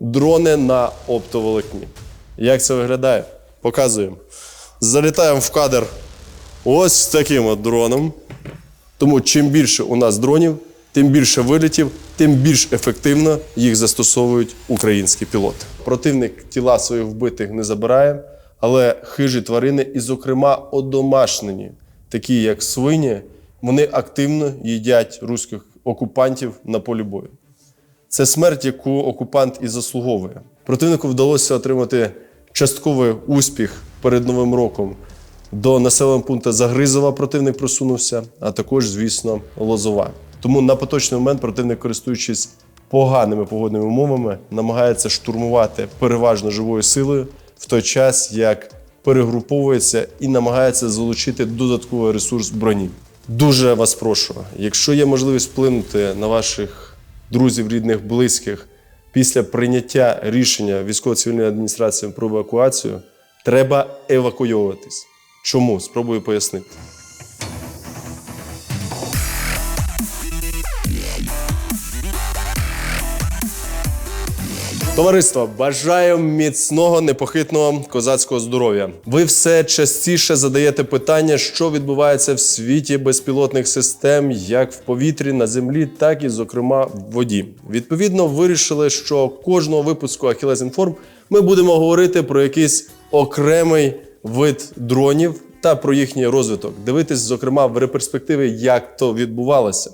дрони на оптоволокні. Як це виглядає? Показуємо. Залітаємо в кадр ось таким от дроном. Тому чим більше у нас дронів, тим більше вилітів, тим більш ефективно їх застосовують українські пілоти. Противник тіла своїх вбитих не забирає, але хижі тварини, і, зокрема, одомашнені, такі як свині, вони активно їдять руських окупантів на полі бою. Це смерть, яку окупант і заслуговує. Противнику вдалося отримати частковий успіх перед Новим роком. До населеного пункту Загризова противник просунувся, а також, звісно, Лозова. Тому на поточний момент противник, користуючись поганими погодними умовами, намагається штурмувати переважно живою силою в той час, як перегруповується і намагається залучити додатковий ресурс броні. Дуже вас прошу, якщо є можливість вплинути на ваших друзів, рідних, близьких після прийняття рішення військово-цивільної адміністрації про евакуацію, треба евакуйовуватись. Чому? Спробую пояснити. Товариство, бажаю міцного, непохитного козацького здоров'я. Ви все частіше задаєте питання, що відбувається в світі безпілотних систем, як в повітрі, на землі, так і, зокрема, в воді. Відповідно, вирішили, що кожного випуску Achilles Inform ми будемо говорити про якийсь окремий вид дронів та про їхній розвиток. Дивитись, зокрема, в реперспективи, як то відбувалося.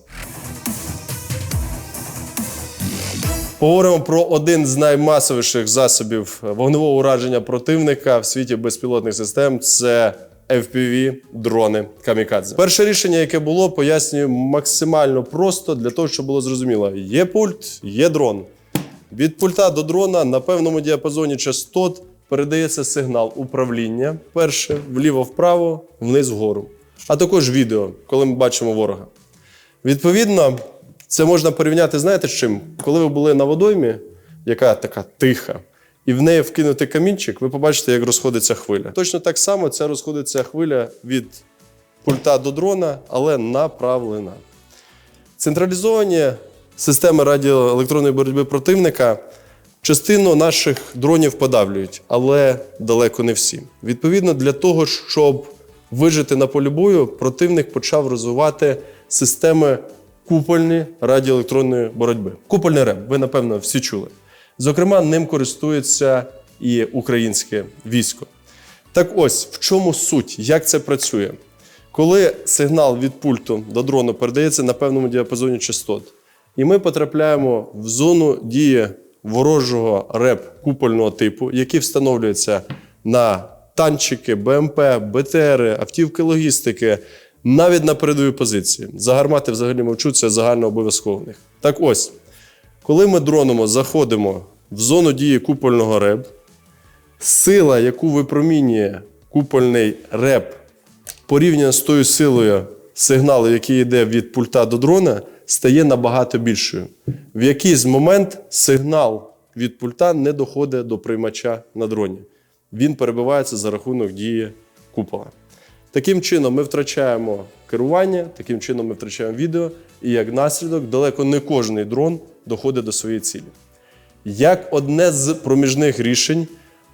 Поговоримо про один з наймасовіших засобів вогневого ураження противника в світі безпілотних систем це FPV дрони камікадзе. Перше рішення, яке було, пояснюю максимально просто для того, щоб було зрозуміло: є пульт, є дрон. Від пульта до дрона на певному діапазоні частот передається сигнал управління. Перше вліво-вправо, вниз вгору. А також відео, коли ми бачимо ворога. Відповідно, це можна порівняти, знаєте з чим? Коли ви були на водоймі, яка така тиха, і в неї вкинути камінчик, ви побачите, як розходиться хвиля. Точно так само ця розходиться хвиля від пульта до дрона, але направлена. Централізовані системи радіоелектронної боротьби противника частину наших дронів подавлюють, але далеко не всі. Відповідно, для того, щоб вижити на полі бою, противник почав розвивати системи купольні радіоелектронної боротьби. Купольний реп, ви напевно всі чули. Зокрема, ним користується і українське військо. Так ось в чому суть, як це працює? Коли сигнал від пульту до дрону передається на певному діапазоні частот, і ми потрапляємо в зону дії ворожого реп купольного типу, який встановлюється на танчики, БМП, БТРи, автівки логістики, навіть на передовій позиції. За гармати взагалі мовчу, це загально них. Так ось, коли ми дроном заходимо в зону дії купольного реп, сила, яку випромінює купольний реп, порівняно з тою силою сигналу, який йде від пульта до дрона, стає набагато більшою. В якийсь момент сигнал від пульта не доходить до приймача на дроні. Він перебивається за рахунок дії купола. Таким чином, ми втрачаємо керування, таким чином ми втрачаємо відео, і як наслідок, далеко не кожний дрон доходить до своєї цілі. Як одне з проміжних рішень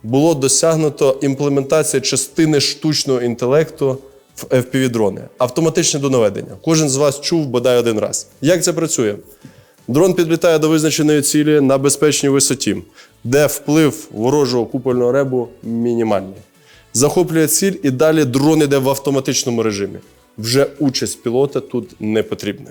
було досягнуто імплементація частини штучного інтелекту в FPV-дрони, автоматичне донаведення. Кожен з вас чув бодай один раз. Як це працює? Дрон підлітає до визначеної цілі на безпечній висоті, де вплив ворожого купольного ребу мінімальний. Захоплює ціль і далі дрон іде в автоматичному режимі. Вже участь пілота тут не потрібна.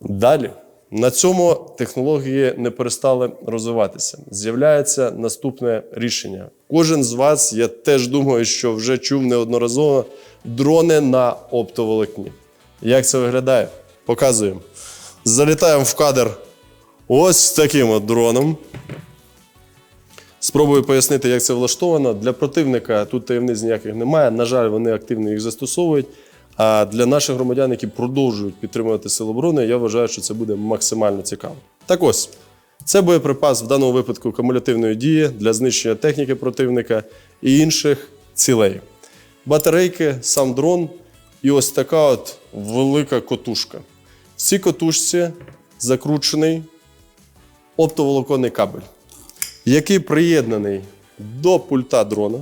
Далі. На цьому технології не перестали розвиватися. З'являється наступне рішення. Кожен з вас, я теж думаю, що вже чув неодноразово дрони на оптоволокні. Як це виглядає? Показуємо. Залітаємо в кадр ось таким от дроном. Спробую пояснити, як це влаштовано. Для противника тут таємниць ніяких немає. На жаль, вони активно їх застосовують. А для наших громадян, які продовжують підтримувати Сили оборони, я вважаю, що це буде максимально цікаво. Так ось, це боєприпас в даному випадку кумулятивної дії для знищення техніки противника і інших цілей. Батарейки, сам дрон і ось така от велика котушка. В цій котушці закручений оптоволоконний кабель, який приєднаний до пульта дрона.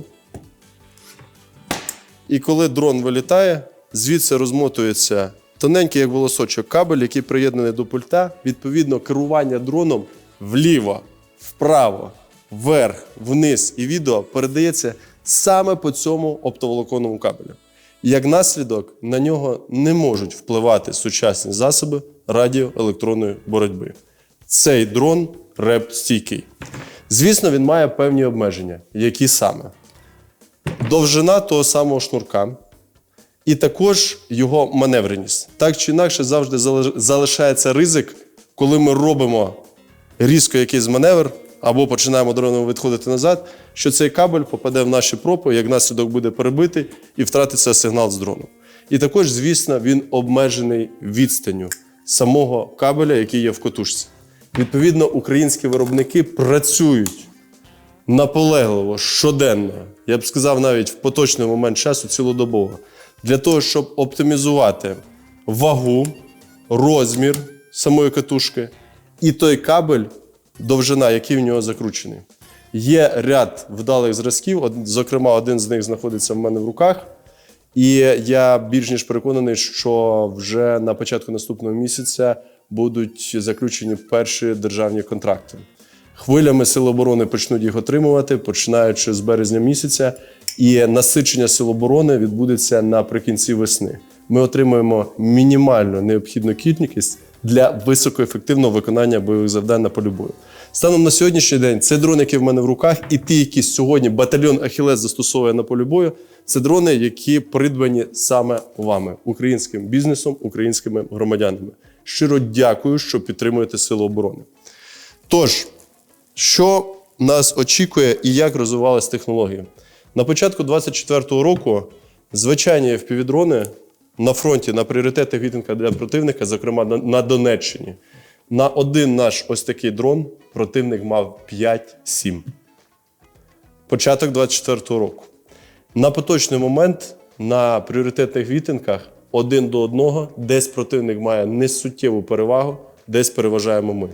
І коли дрон вилітає, звідси розмотується тоненький, як волосочок, кабель, який приєднаний до пульта. Відповідно, керування дроном вліво, вправо, вверх, вниз і відео передається саме по цьому оптоволоконному кабелю. Як наслідок, на нього не можуть впливати сучасні засоби радіоелектронної боротьби. Цей дрон реп стійкий. Звісно, він має певні обмеження, які саме довжина того самого шнурка, і також його маневреність. Так чи інакше, завжди залишається ризик, коли ми робимо різко якийсь маневр або починаємо дроном відходити назад, що цей кабель попаде в наші пропи, як наслідок буде перебитий і втратиться сигнал з дрону. І також, звісно, він обмежений відстанню самого кабеля, який є в котушці. Відповідно, українські виробники працюють наполегливо, щоденно, я б сказав, навіть в поточний момент часу цілодобово, для того, щоб оптимізувати вагу, розмір самої катушки і той кабель, довжина, який в нього закручений. Є ряд вдалих зразків, зокрема, один з них знаходиться в мене в руках. І я більш ніж переконаний, що вже на початку наступного місяця будуть заключені перші державні контракти. Хвилями Сил оборони почнуть їх отримувати, починаючи з березня місяця, і насичення Сил оборони відбудеться наприкінці весни. Ми отримуємо мінімальну необхідну кількість для високоефективного виконання бойових завдань на полі бою. Станом на сьогоднішній день це дрони, які в мене в руках, і ті, які сьогодні батальйон Ахілес застосовує на полі бою, це дрони, які придбані саме вами, українським бізнесом, українськими громадянами. Щиро дякую, що підтримуєте Сили оборони. Тож, що нас очікує і як розвивалась технології? На початку 2024 року звичайні FPV-дрони на фронті на пріоритетах відтинка для противника, зокрема на- Донеччині, на один наш ось такий дрон противник мав 5-7. Початок 2024 року. На поточний момент на пріоритетних відтинках один до одного, десь противник має несуттєву перевагу, десь переважаємо ми.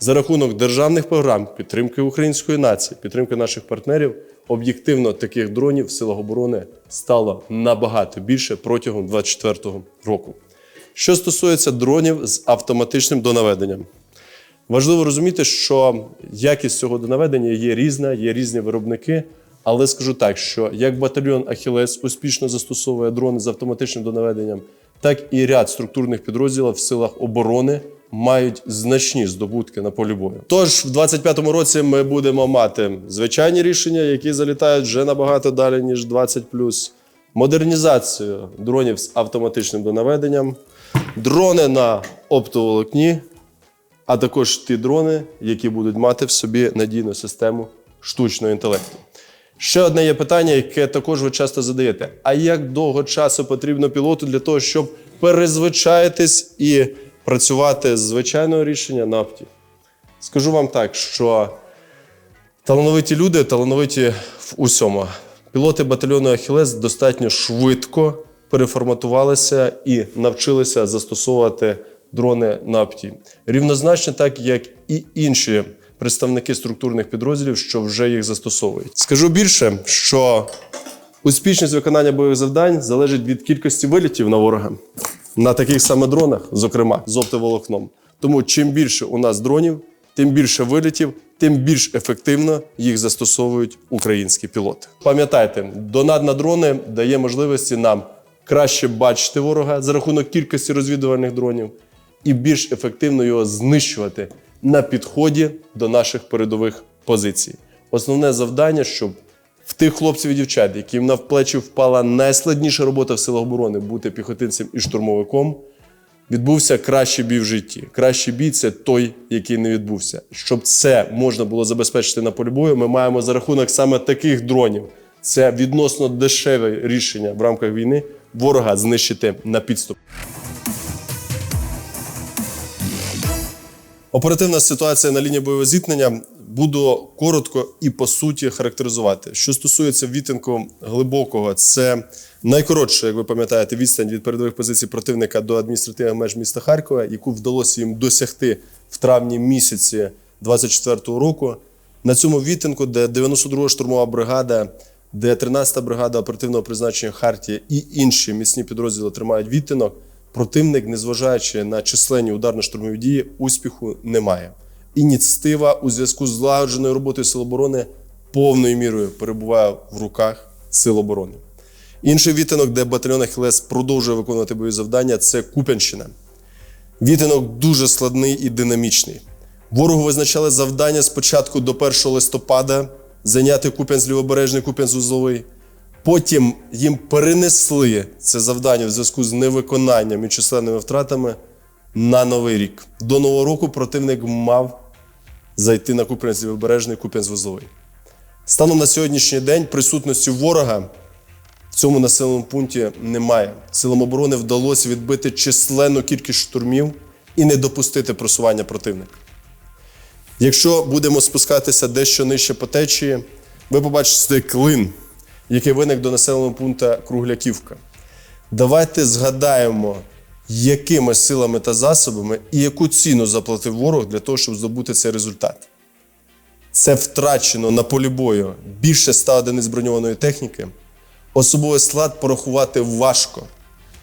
За рахунок державних програм, підтримки української нації, підтримки наших партнерів, об'єктивно таких дронів в силах оборони стало набагато більше протягом 2024 року. Що стосується дронів з автоматичним донаведенням, Важливо розуміти, що якість цього донаведення є різна, є різні виробники. Але скажу так, що як батальйон Ахілес успішно застосовує дрони з автоматичним донаведенням, так і ряд структурних підрозділів в силах оборони мають значні здобутки на полі бою. Тож в 25-му році ми будемо мати звичайні рішення, які залітають вже набагато далі ніж 20+, модернізацію дронів з автоматичним донаведенням, дрони на оптоволокні, а також ті дрони, які будуть мати в собі надійну систему штучного інтелекту. Ще одне є питання, яке також ви часто задаєте: а як довго часу потрібно пілоту для того, щоб перезвичаїтись і працювати з звичайного рішення на? Скажу вам так, що талановиті люди, талановиті в усьому. Пілоти батальйону Ахілес достатньо швидко переформатувалися і навчилися застосовувати дрони на. Рівнозначно, так як і інші представники структурних підрозділів, що вже їх застосовують. Скажу більше, що успішність виконання бойових завдань залежить від кількості вилітів на ворога на таких саме дронах, зокрема з оптоволокном. Тому чим більше у нас дронів, тим більше вилітів, тим більш ефективно їх застосовують українські пілоти. Пам'ятайте, донат на дрони дає можливості нам краще бачити ворога за рахунок кількості розвідувальних дронів і більш ефективно його знищувати на підході до наших передових позицій. Основне завдання, щоб в тих хлопців і дівчат, яким на плечі впала найскладніша робота в силах оборони бути піхотинцем і штурмовиком, відбувся кращий бій в житті. Кращий бій це той, який не відбувся. Щоб це можна було забезпечити на полі бою, ми маємо за рахунок саме таких дронів. Це відносно дешеве рішення в рамках війни ворога знищити на підступ. Оперативна ситуація на лінії бойового зіткнення буду коротко і по суті характеризувати. Що стосується відтинку глибокого, це найкоротша, як ви пам'ятаєте, відстань від передових позицій противника до адміністративних меж міста Харкова, яку вдалося їм досягти в травні місяці 24-го року. На цьому відтинку, де 92-га штурмова бригада, де 13-та бригада оперативного призначення Хартія і інші міцні підрозділи тримають відтинок, противник, незважаючи на численні ударно-штурмові дії, успіху не має. Ініціатива у зв'язку з злагодженою роботою Сил оборони повною мірою перебуває в руках Сил оборони. Інший відтинок, де батальйон Ахілес продовжує виконувати бойові завдання, це Куп'янщина. Відтинок дуже складний і динамічний. Ворогу визначали завдання спочатку до 1 листопада зайняти Куп'янськ лівобережний, Куп'янськ узловий. Потім їм перенесли це завдання в зв'язку з невиконанням і численними втратами на новий рік. До нового року противник мав зайти на Куп'янськ лівобережний, Куп'янськ узловий. Станом на сьогоднішній день присутності ворога в цьому населеному пункті немає. Силам оборони вдалося відбити численну кількість штурмів і не допустити просування противника. Якщо будемо спускатися дещо нижче по течії, ви побачите клин, який виник до населеного пункту Кругляківка. Давайте згадаємо, якими силами та засобами і яку ціну заплатив ворог для того, щоб здобути цей результат. Це втрачено на полі бою більше 100 одиниць броньованої техніки. Особовий склад порахувати важко.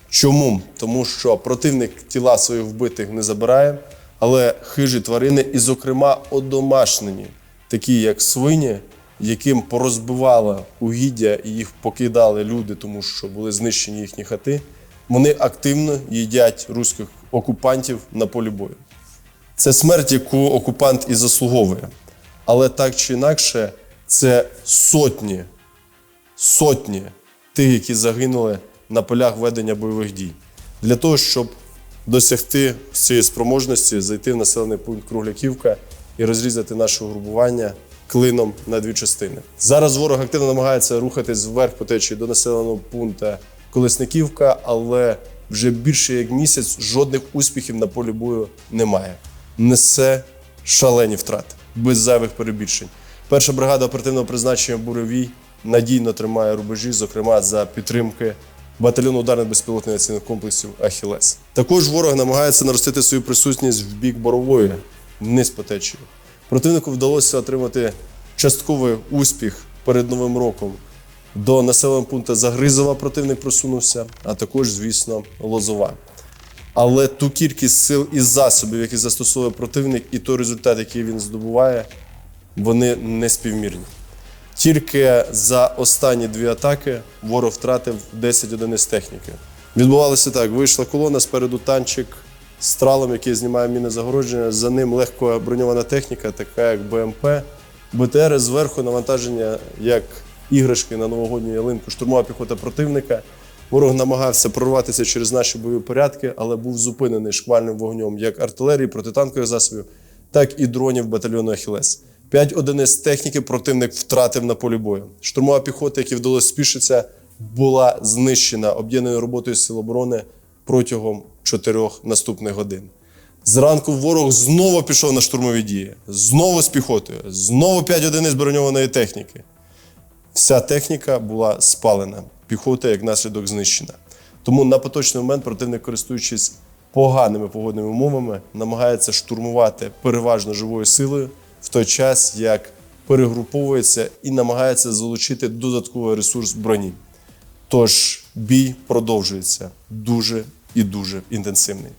Чому? Тому що противник тіла своїх вбитих не забирає, але хижі тварини, і, зокрема, одомашнені, такі як свині, яким порозбивало угіддя і їх покидали люди, тому що були знищені їхні хати, вони активно їдять руських окупантів на полі бою. Це смерть, яку окупант і заслуговує. Але так чи інакше, це сотні, сотні тих, які загинули на полях ведення бойових дій. Для того, щоб досягти цієї спроможності, зайти в населений пункт Кругляківка і розрізати наше угрупування клином на дві частини. Зараз ворог активно намагається рухатись вверх по течії до населеного пункту Колесниківка, але вже більше як місяць жодних успіхів на полі бою немає. Несе шалені втрати, без зайвих перебільшень. Перша бригада оперативного призначення Буревій надійно тримає рубежі, зокрема за підтримки батальйону ударних безпілотних авіаційних комплексів Ахілес. Також ворог намагається наростити свою присутність в бік борової, вниз по течії. Противнику вдалося отримати частковий успіх перед новим роком. До населеного пункту Загризова противник просунувся, а також, звісно, Лозова. Але ту кількість сил і засобів, які застосовує противник, і той результат, який він здобуває, вони не співмірні. Тільки за останні дві атаки ворог втратив 10 одиниць техніки. Відбувалося так: вийшла колона, спереду танчик з тралом, який знімає міни загородження. За ним легко броньована техніка, така як БМП, БТР зверху навантаження як іграшки на новогодню ялинку, штурмова піхота противника. Ворог намагався прорватися через наші бойові порядки, але був зупинений шквальним вогнем як артилерії, протитанкових засобів, так і дронів батальйону Ахілес. П'ять одиниць техніки противник втратив на полі бою. Штурмова піхота, якій вдалося спішитися, була знищена об'єднаною роботою Сил оборони протягом чотирьох наступних годин. Зранку ворог знову пішов на штурмові дії, знову з піхотою, знову п'ять одиниць броньованої техніки. Вся техніка була спалена, піхота як наслідок знищена. Тому на поточний момент противник, користуючись поганими погодними умовами, намагається штурмувати переважно живою силою в той час, як перегруповується і намагається залучити додатковий ресурс броні. Тож бій продовжується дуже і дуже інтенсивний.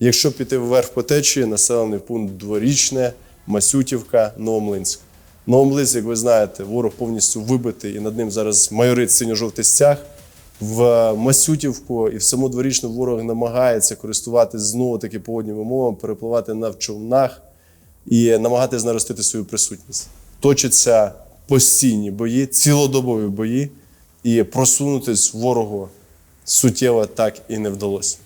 Якщо піти вверх по течії, населений пункт Дворічне, Масютівка, Новомлинськ. Новомлинськ, як ви знаєте, ворог повністю вибитий, і над ним зараз майорить синьо-жовтий стяг. В Масютівку і в саму дворічну ворог намагається користуватися знову таки погодніми умовами, перепливати на човнах і намагатися наростити свою присутність. Точаться постійні бої, цілодобові бої, і просунутись ворогу суттєво так і не вдалося.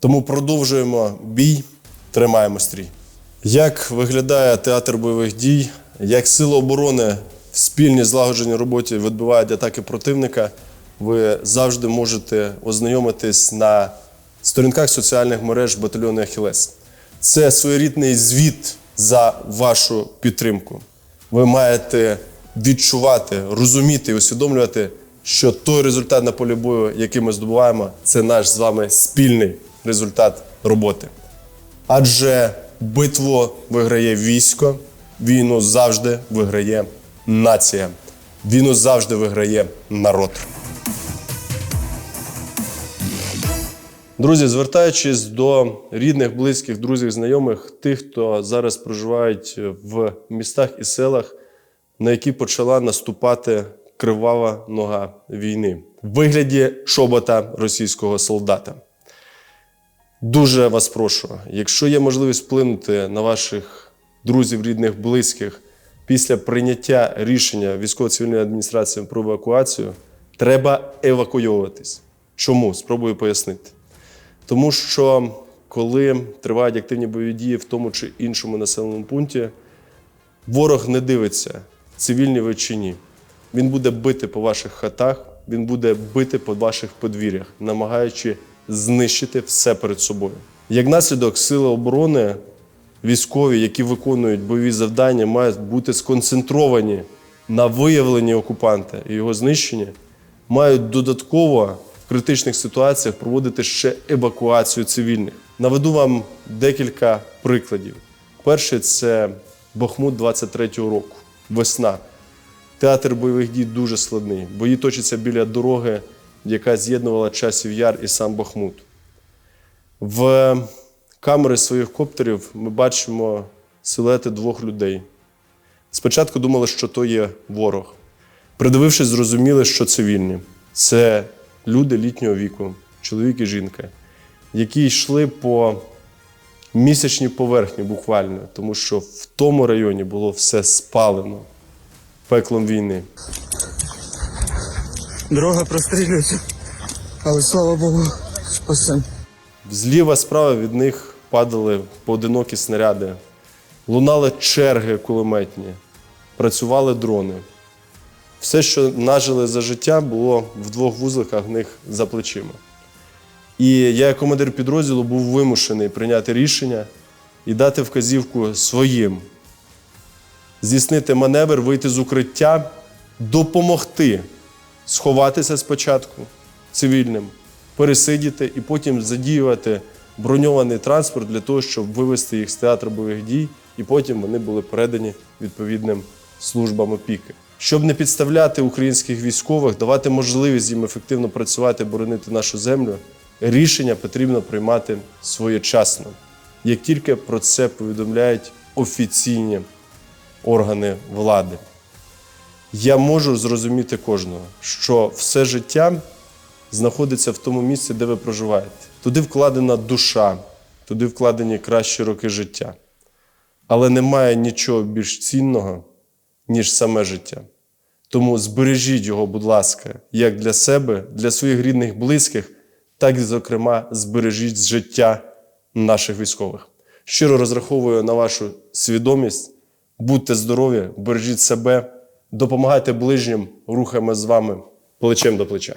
Тому продовжуємо бій, тримаємо стрій. Як виглядає театр бойових дій, як сили оборони в спільній злагодженій роботі відбивають атаки противника, ви завжди можете ознайомитись на сторінках соціальних мереж батальйону Ахілес. Це своєрідний звіт за вашу підтримку. Ви маєте відчувати, розуміти і усвідомлювати, що той результат на полі бою, який ми здобуваємо, це наш з вами спільний результат роботи. Адже битву виграє військо, війну завжди виграє нація. Війну завжди виграє народ. Друзі, звертаючись до рідних, близьких, друзів, знайомих, тих, хто зараз проживають в містах і селах, на які почала наступати кривава нога війни в вигляді шобота російського солдата. Дуже вас прошу, якщо є можливість вплинути на ваших друзів, рідних, близьких після прийняття рішення військово-цивільної адміністрації про евакуацію, треба евакуйовуватись. Чому? Спробую пояснити. Тому що коли тривають активні бойові дії в тому чи іншому населеному пункті, ворог не дивиться, цивільні ви чи ні. Він буде бити по ваших хатах, він буде бити по ваших подвір'ях, намагаючи знищити все перед собою. Як наслідок, сили оборони, військові, які виконують бойові завдання, мають бути сконцентровані на виявленні окупанта і його знищенні, мають додатково в критичних ситуаціях проводити ще евакуацію цивільних. Наведу вам декілька прикладів. Перший це Бахмут 23-го року, весна. Театр бойових дій дуже складний. Бої точаться біля дороги, яка з'єднувала часів яр і сам Бахмут. В камери своїх коптерів ми бачимо силуети двох людей. Спочатку думали, що то є ворог. Придивившись, зрозуміли, що цивільні. Це люди літнього віку, чоловік і жінка, які йшли по місячній поверхні буквально, тому що в тому районі було все спалено пеклом війни. Дорога прострілюється, але слава Богу, спасем. Зліва справа від них падали поодинокі снаряди, лунали черги кулеметні, працювали дрони. Все, що нажили за життя, було в двох вузликах в них за плечима. І я, як командир підрозділу, був вимушений прийняти рішення і дати вказівку своїм здійснити маневр, вийти з укриття, допомогти сховатися спочатку цивільним, пересидіти і потім задіювати броньований транспорт для того, щоб вивести їх з театру бойових дій, і потім вони були передані відповідним службам опіки. Щоб не підставляти українських військових, давати можливість їм ефективно працювати, боронити нашу землю, рішення потрібно приймати своєчасно, як тільки про це повідомляють офіційні органи влади. Я можу зрозуміти кожного, що все життя знаходиться в тому місці, де ви проживаєте. Туди вкладена душа, туди вкладені кращі роки життя. Але немає нічого більш цінного, ніж саме життя. Тому збережіть його, будь ласка, як для себе, для своїх рідних, близьких, так і, зокрема, збережіть життя наших військових. Щиро розраховую на вашу свідомість. Будьте здорові, бережіть себе, допомагайте ближнім, рухаємо з вами плечем до плеча.